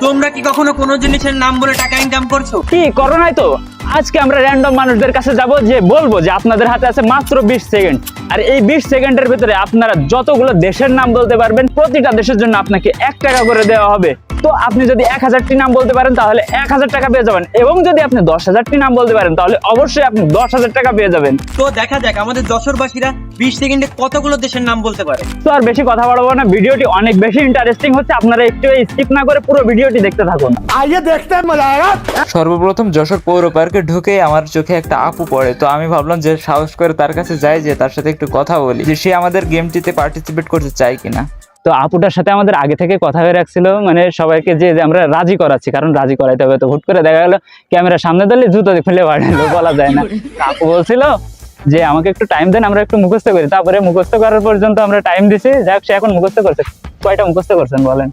তোমরা কি কখনো কোনো জিনিসের নাম বলে টাকা ইনকাম করছ? কি করো নাই তো। আজকে আমরা র্যান্ডম মানুষদের কাছে যাব যে বলব যে আপনাদের হাতে আছে মাত্র বিশ সেকেন্ড আর এই বিশ সেকেন্ডের ভিতরে আপনারা যতগুলো দেশের নাম বলতে পারবেন প্রতিটা দেশের জন্য আপনাকে এক টাকা করে দেওয়া হবে। তো আপনি যদি এক হাজারটি নাম বলতে পারেন তাহলে এক হাজার টাকা পেয়ে যাবেন। এবং যদি আপনি দশ হাজারটি নাম বলতে পারেন তাহলে অবশ্যই আপনি দশ হাজার টাকা পেয়ে যাবেন। তো দেখা যাক আমাদের যশোরবাসীরা বিশ সেকেন্ডে কতগুলো দেশের নাম বলতে পারে। তো আর বেশি কথা বলব না ভিডিওটি অনেক বেশি ইন্টারেস্টিং হচ্ছে। আপনারা একটু স্কিপ না করে পুরো ভিডিওটি দেখতে থাকুন। আইয়া দেখতে সর্বপ্রথম যশোর পৌর পার্কে ঢুকে আমার চোখে একটা আপু পড়ে। তো আমি ভাবলাম যে সাহস করে তার কাছে যাই, যে তার সাথে একটু কথা বলি, যে সে আমাদের গেমটিতে পার্টিসিপেট করতে চায় কিনা। তো আপুটার সাথে আমাদের আগে থেকে কথা হয়ে রাখছিল মানে সবাইকে যে আমরা রাজি করাচ্ছি, কারণ রাজি করাইতে হবে। তো হুট করে দেখা গেল ক্যামেরা সামনে ধরলে জুতো খুলে বাড়ালো বলা যায় না। আপু বলছিল যে, আমাকে একটু টাইম দেন, আমরা একটু মুখস্থ করি। তারপরে মুখস্থ করার পর্যন্ত আমরা টাইম দিছি। যাক, সে এখন মুখস্থ করছে। কয়টা মুখস্থ করছেন বলেন?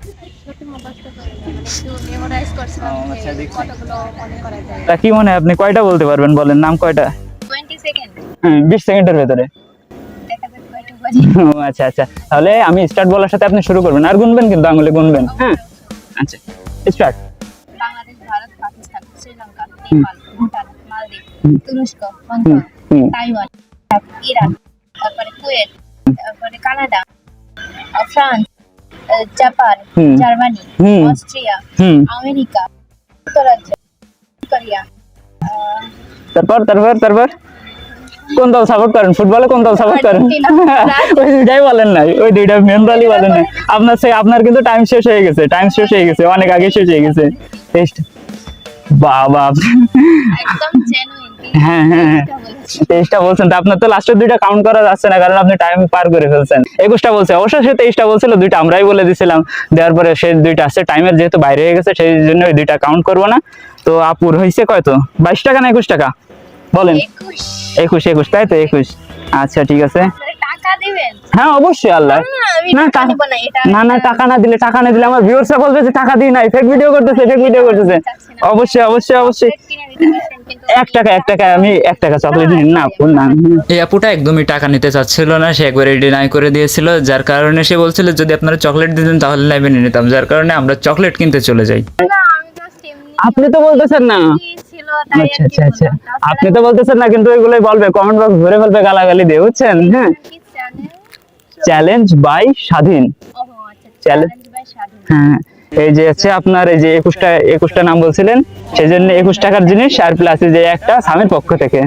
তা কি মনে হয় আপনি কয়টা বলতে পারবেন বলেন? নাম কয়টা? বিশ সেকেন্ডের ভেতরে। আচ্ছা আচ্ছা। তাহলে আমি স্টার্ট বলার সাথে আপনি শুরু করবেন। আর গুনবেন কিন্তু আঙুলে গুনবেন। হ্যাঁ? আচ্ছা স্টার্ট বাংলাদেশ ভারত পাকিস্তান শ্রীলঙ্কা নেপাল ভুটান মালদ্বীপ তুরস্ক তাইওয়ান ইরান তারপরে কুয়েত তারপরে কানাডা ফ্রান্স জাপান হুম। জার্মানি হুম। অস্ট্রিয়া হুম আমেরিকা যুক্তরাজ্য কোরিয়া আহ, তারপর তারপর তারপর কোন দল সাপোর্ট করেন ফুটবলে কোন দল সাপোর্ট করেন আর্জেন্টিনা, ওই দুইটাই বলেন নাই ওই দুইটা মেন দলই বলেন নাই আপনার সে আপনার কিন্তু টাইম শেষ হয়ে গেছে টাইম শেষ হয়ে গেছে অনেক আগে শেষ হয়ে গেছে টেস্ট বাবা। হ্যাঁ হ্যাঁ হ্যাঁ। তেইশটা বলছেন। তো আপনার তো লাস্টের দুইটা কাউন্ট করা যাচ্ছে না কারণ আপনি টাইম পার করে ফেলছেন। একুশটা বলছে। অবশ্য সে তেইশটা বলছিল দুইটা আমরাই বলে দিছিলাম। দেওয়ার পরে সেই দুইটা টাইমের যেহেতু বাইরে হয়ে গেছে সেই জন্য ওই দুইটা কাউন্ট করব না। তো আপুর হয়েছে কত বাইশ টাকা না একুশ টাকা? বলেন। একুশ। একুশ তাই তো একুশ? আচ্ছা ঠিক আছে। দিবেন? হ্যাঁ অবশ্যই আল্লাহ। না, না টাকা টাকা না টাকা দিলে টাকা না দিলে আমার ভিউয়ার্সরা বলবে যে টাকা দিই নাই। ফেক ভিডিও করতেছে ফেক ভিডিও করতেছে। অবশ্যই অবশ্যই অবশ্যই। এক টাকা এক টাকা আমি এক টাকা চকলেট দিন না ফুল না। এই আপুটা একদমই টাকা নিতে চাচ্ছিল না সে একবারে ডিনাই করে দিয়েছিল যার কারণে সে বলছিল যদি আপনারা চকলেট দিতেন তাহলে লাইভে নিয়ে নিতাম। যার কারণে আমরা চকলেট কিনতে চলে যাই। না আমি জাস্ট এমনি আপনি তো বলতেছেন না। আচ্ছা আচ্ছা আচ্ছা। আপনি তো বলতেছেন না কিন্তু ওইগুলোই বলবে কমেন্ট বক্স ভরে ফেলবে গালাগালি দিয়ে বুঝছেন? হ্যাঁ। চ্যালেঞ্জ বাই স্বাধীন আচ্ছা চ্যালেঞ্জ হ্যাঁ এই যে হচ্ছে আপনার এই যে একুশটা একুশটা নাম বলছিলেন সেই জন্য একুশ টাকার জিনিস আর প্লাস যে একটা স্বামীর পক্ষ থেকে।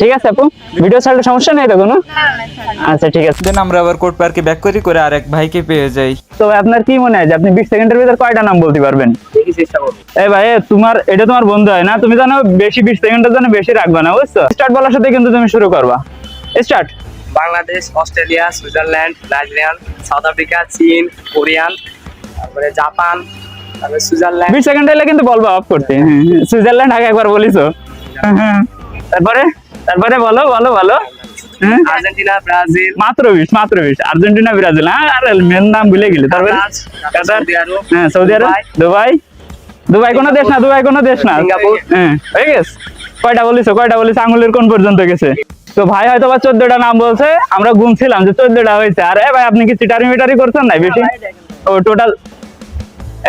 ঠিক আছে আপু? ভিডিও ছাড়লে সমস্যা নেই তো কোনো? আচ্ছা ঠিক আছে। দেন আমরা আবার কোর্ট পার্কে ব্যাক করি করে আরেক ভাইকে পেয়ে যাই। তো আপনার কি মনে হয় যে আপনি বিশ সেকেন্ডের ভিতর কয়টা নাম বলতে পারবেন? এই ভাই তোমার এটা তোমার বন্ধু হয় না? তুমি জানো বেশি বিশ সেকেন্ডের জন্য বেশি রাখবে না বুঝছ? স্টার্ট বলার সাথে কিন্তু তুমি শুরু করবা। Start Bangladesh Australia Switzerland Nigerian South Africa চীন কোরিয়ান তারপরে জাপান তারপরে সুইজারল্যান্ড। বিশ সেকেন্ড এলে কিন্তু বলব অফ করতে। হ্যাঁ। সুইজারল্যান্ড আগে একবার বলিছো হ্যাঁ। তারপরে? তারপরে বলো বলো বলো। হ্যাঁ। Argentina Brazil. মাত্র বিশ মাত্র বিশ। Argentina Brazil. হ্যাঁ আর মেন নাম ভুলে গেলি। তারপরে? কাতার, হ্যাঁ সৌদি আরব দুবাই, দুবাই। কোনো দেশ না দুবাই কোনো দেশ না। সিঙ্গাপুর। হ্যাঁ হয়ে গেছে। কয়টা বলিস কয়টা বলিস? আঙুলের কোন পর্যন্ত গেছে। তো ভাই হয়তো বা চোদ্দটা নাম বলছে আমরা গুনছিলাম যে চোদ্দটা হয়েছে। আরে ভাই আপনি কি চিটারি মিটারি করছেন না বেশি? ও টোটাল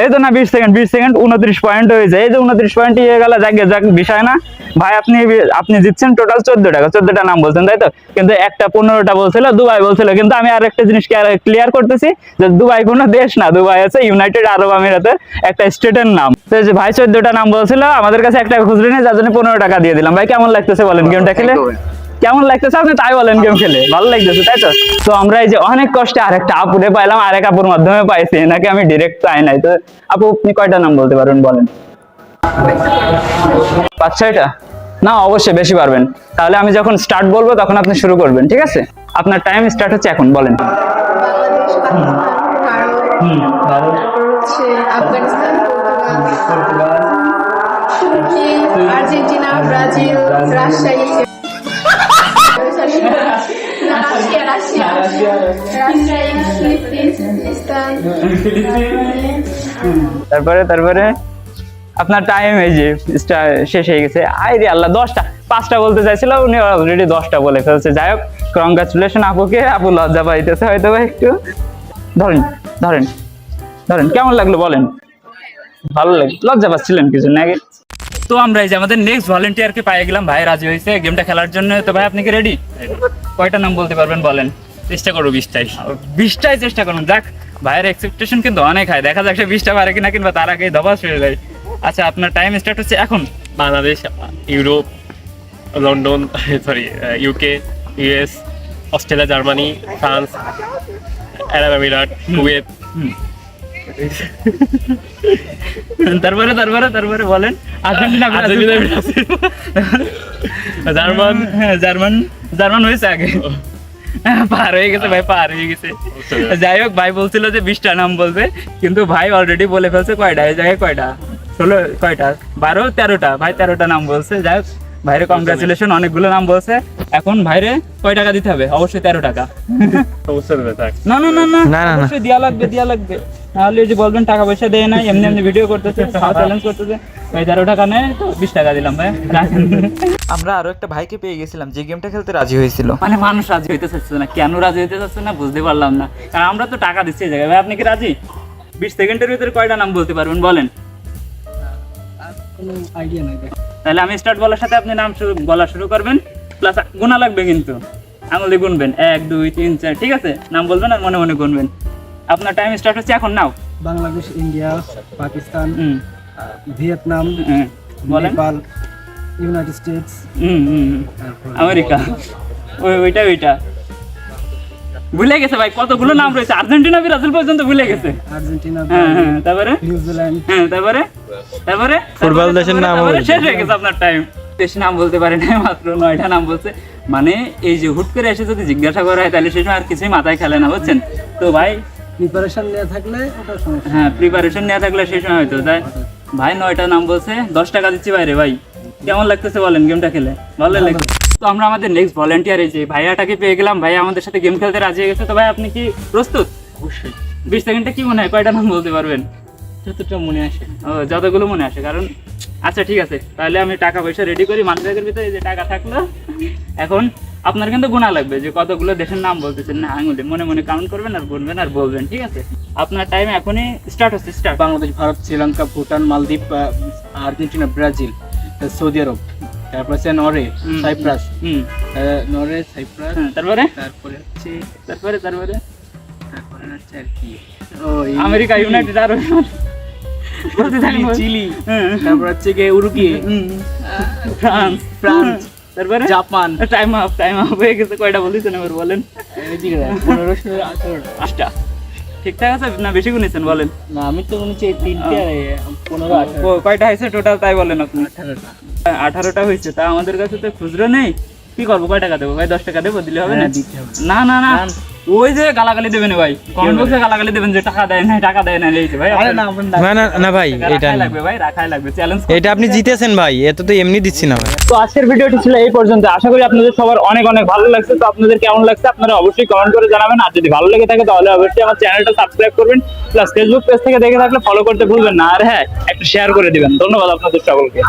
এই তো না বিশ সেকেন্ড বিশ সেকেন্ড উনত্রিশ পয়েন্ট হয়েছে। এই যে উনত্রিশ পয়েন্ট ইয়ে গেল যাক যাক বিষয় না। ভাই আপনি আপনি জিতছেন টোটাল চোদ্দ টাকা চোদ্দটা নাম বলছেন তাই তো? কিন্তু একটা পনেরোটা বলছিল দুবাই বলছিল কিন্তু আমি আর একটা জিনিস ক্লিয়ার করতেছি যে দুবাই কোনো দেশ না দুবাই আছে ইউনাইটেড আরব আমিরাতের একটা স্টেটের নাম। তো এই যে ভাই চোদ্দটা নাম বলছিল আমাদের কাছে একটা খুচরো নেই যার জন্য পনেরো টাকা দিয়ে দিলাম। ভাই কেমন লাগতেছে বলেন গেমটা খেলে? কেমন লাগতেছে? আপনি তাই বলেন গেম খেলে। ভালো লাগতেছে, তাই তো? তো আমরা এই যে অনেক কষ্টে আরেকটা আপুরে পাইলাম, আরেক আপুর মাধ্যমে পাইছি। নাকি আমি ডিরেক্ট পাই নাই। তো আপু, আপনি কয়টা নাম বলতে পারবেন বলেন? পাঁচ, ছয়টা? না, অবশ্যই বেশি পারবেন। তাহলে আমি যখন স্টার্ট বলব, তখন আপনি শুরু করবেন, ঠিক আছে? আপনার টাইম স্টার্ট হচ্ছে এখন, বলেন। আর্জেন্টিনা, ব্রাজিল তারপরে তারপরে? আপনার টাইম এই যে শেষ হয়ে গেছে। আই রে আল্লাহ, দশটা। পাঁচটা বলতে চাইছিল উনি অলরেডি দশটা বলে ফেলছে। যাই হোক কংগ্রাচুলেশন আপুকে। আপু লজ্জা পাইতেছে হয়তো বা একটু। ধরেন ধরেন ধরেন, কেমন লাগল বলেন? ভালো লাগে লজ্জা পাচ্ছিলেন কিছু নাকি তো আমরা এই যে আমাদের নেক্সট ভলেন্টিয়ারকে পেয়ে গেলাম। ভাই রাজি হয়েছে গেমটা খেলার জন্য। তো ভাই, আপনি কি রেডি কয়টা নাম বলতে পারবেন বলেন? চেষ্টা করব বিশটাই। বিশটাই চেষ্টা করুন যাক ভাইয়ের এক্সপেকটেশন কিন্তু অনেক হয় দেখা যাক সে বিশটা পারে কিনা কিংবা তার আগে ধবাস হয়ে যায়। আচ্ছা আপনার টাইম স্টার্ট হচ্ছে এখন। Bangladesh Europe London sorry UK US Australia Germany France আরব আমিরাত কুয়েত। তারপরে তারপরে তারপরে বলেন। Argentina Argentina, German. হ্যাঁ, জার্মান জার্মান হয়েছে আগে। পার হয়ে গেছে ভাই পার হয়ে গেছে। যাই হোক ভাই বলছিল যে বিশটা নাম বলবে কিন্তু ভাই অলরেডি বলে ফেলছে কয়টা এই জায়গায় কয়টা? ষোলো কয়টা? বারো তেরোটা ভাই তেরোটা নাম বলছে যাই হোক। ভাইরে কংগ্রাচুলেশন অনেকগুলো নাম বলছে। এখন ভাইরে কয় টাকা দিতে হবে? অবশ্যই তেরো টাকা। না না না না। অবশ্যই দেওয়া লাগবে দেওয়া লাগবে। নাহলে এই যে বলবেন টাকা পয়সা দেয় না এমনি এমনি ভিডিও করতেছে চ্যালেঞ্জ করতেছে। ভাই তেরো টাকা নেয় তো বিশ টাকা দিলাম ভাই। আমরা আরও একটা ভাইকে পেয়ে গেছিলাম যে গেমটা খেলতে রাজি হয়েছিল। মানে মানুষ রাজি হইতে চাচ্ছে না। কেন রাজি হইতে চাচ্ছে না বুঝতে পারলাম না। কারণ আমরা তো টাকা দিচ্ছি জায়গায়। ভাই আপনি কি রাজি? বিশ সেকেন্ডের ভিতরে কয়টা নাম বলতে পারবেন বলেন। তাহলে আমি স্টার্ট বলার সাথে আপনি নাম শুরু বলা শুরু করবেন প্লাস গোনা লাগবে কিন্তু। আঙুলে গুনবেন। এক দুই তিন চার ঠিক আছে? নাম বলবেন আর মনে মনে গুনবেন। আপনার টাইম স্টার্ট হচ্ছে এখন now. Bangladesh India Pakistan Vietnam Nepal United States. America. ওই ওইটা ওইটা। ভুলে গেছে ভাই কতগুলো নাম রয়েছে? আর্জেন্টিনা ব্রাজিল পর্যন্ত ভুলে গেছে। আর্জেন্টিনা হ্যাঁ হ্যাঁ তারপরে? নিউজিল্যান্ড। হ্যাঁ তারপরে? তারপরে? ফুটবল দেশের নাম শেষ হয়ে গেছে আপনার টাইম দেশের নাম বলতে পারে না মাত্র নয়টা নাম বলছে। মানে এই যে হুট করে এসে যদি জিজ্ঞাসা করা হয় তাহলে সেই সময় আর কিছুই মাথায় খেলে না বুঝছেন? তো ভাই প্রিপারেশন নিয়ে থাকলে ওটা সমস্যা। হ্যাঁ প্রিপারেশন নেওয়া থাকলে সেই সময় হয়তো। তাই ভাই নয়টা নাম বলছে দশ টাকা দিচ্ছি বাইরে ভাই। কেমন লাগতেছে বলেন গেমটা খেলে? ভালো লাগছে? তো আমরা আমাদের নেক্সট ভলেন্টিয়ার এই যে ভাইয়াটাকে পেয়ে গেলাম। ভাই আমাদের সাথে গেম খেলতে রাজি হয়ে গেছে। তো ভাই আপনি কি প্রস্তুত? অবশ্যই। বিশ সেকেন্ডে কি মনে হয় কয়টা নাম বলতে পারবেন? যতটা মনে আসে। ও যতগুলো মনে আসে। কারণ আচ্ছা ঠিক আছে। তাহলে আমি টাকা পয়সা রেডি করি। মানি ব্যাগের ভিতরে এই যে টাকা থাকল এখন আপনার কিন্তু গোনা লাগবে যে কতগুলো দেশের নাম বলতেছেন। না আঙুলে মনে মনে কাউন্ট করবেন আর গুনবেন আর বলবেন ঠিক আছে? আপনার টাইম এখনই স্টার্ট হচ্ছে স্টার্ট বাংলাদেশ ভারত শ্রীলঙ্কা ভুটান মালদ্বীপ আর্জেন্টিনা ব্রাজিল সৌদি আরব। তারপর নরওয়ে হুম। সাইপ্রাস। হুম আহ, সাইপ্রাস তারপরে? তারপরে হচ্ছে তারপরে তারপরে? তারপরে হচ্ছে আর কি। America United Arab Chile. তারপর হচ্ছে গিয়ে উরুকি। ফ্রান্স। ফ্রান্স তারপরে? Japan. Time up time up হয়ে গেছে কয়টা বলেছেন এবার বলেন। পনেরো ষোলো আঠারো। পাঁচটা ঠিকঠাক আছে না বেশি গুনেছেন বলেন? না আমি তো গুনেছি এই তিনটে পনেরো আঠারো কয়টা হয়েছে টোটাল তাই বলেন আপনি? আঠারোটা। আঠারোটা হয়েছে তা আমাদের কাছে তো খুচরো নেই। কি করব কয় টাকা দেবো? ভাই দশ টাকা দেবো? দিলে হবে না? হ্যাঁ, হবে। না। না না। ওই যে গালাগালি দেবেন ভাই। কমেন্ট বক্সে গালাগালি দেবেন যে টাকা দেয় না টাকা দেয় না এই ভাই না না। না না না ভাই এটা লাগবে ভাই রাখাই লাগবে চ্যালেঞ্জ এটা আপনি জিতেছেন ভাই এত তো এমনি দিচ্ছি না ভাই। তো আজকের ভিডিওটি ছিল এই পর্যন্ত। আশা করি আপনাদের সবার অনেক অনেক ভালো লাগছে। তো আপনাদের কেমন লাগছে আপনারা অবশ্যই কমেন্ট করে জানাবেন। আর যদি ভালো লেগে থাকে তাহলে অবশ্যই আমার চ্যানেলটা সাবস্ক্রাইব করবেন। প্লাস ফেসবুক পেজ থেকে দেখে থাকলে ফলো করতে ভুলবেন না। আর হ্যাঁ একটা শেয়ার করে দিবেন। ধন্যবাদ আপনাদের সকলকে।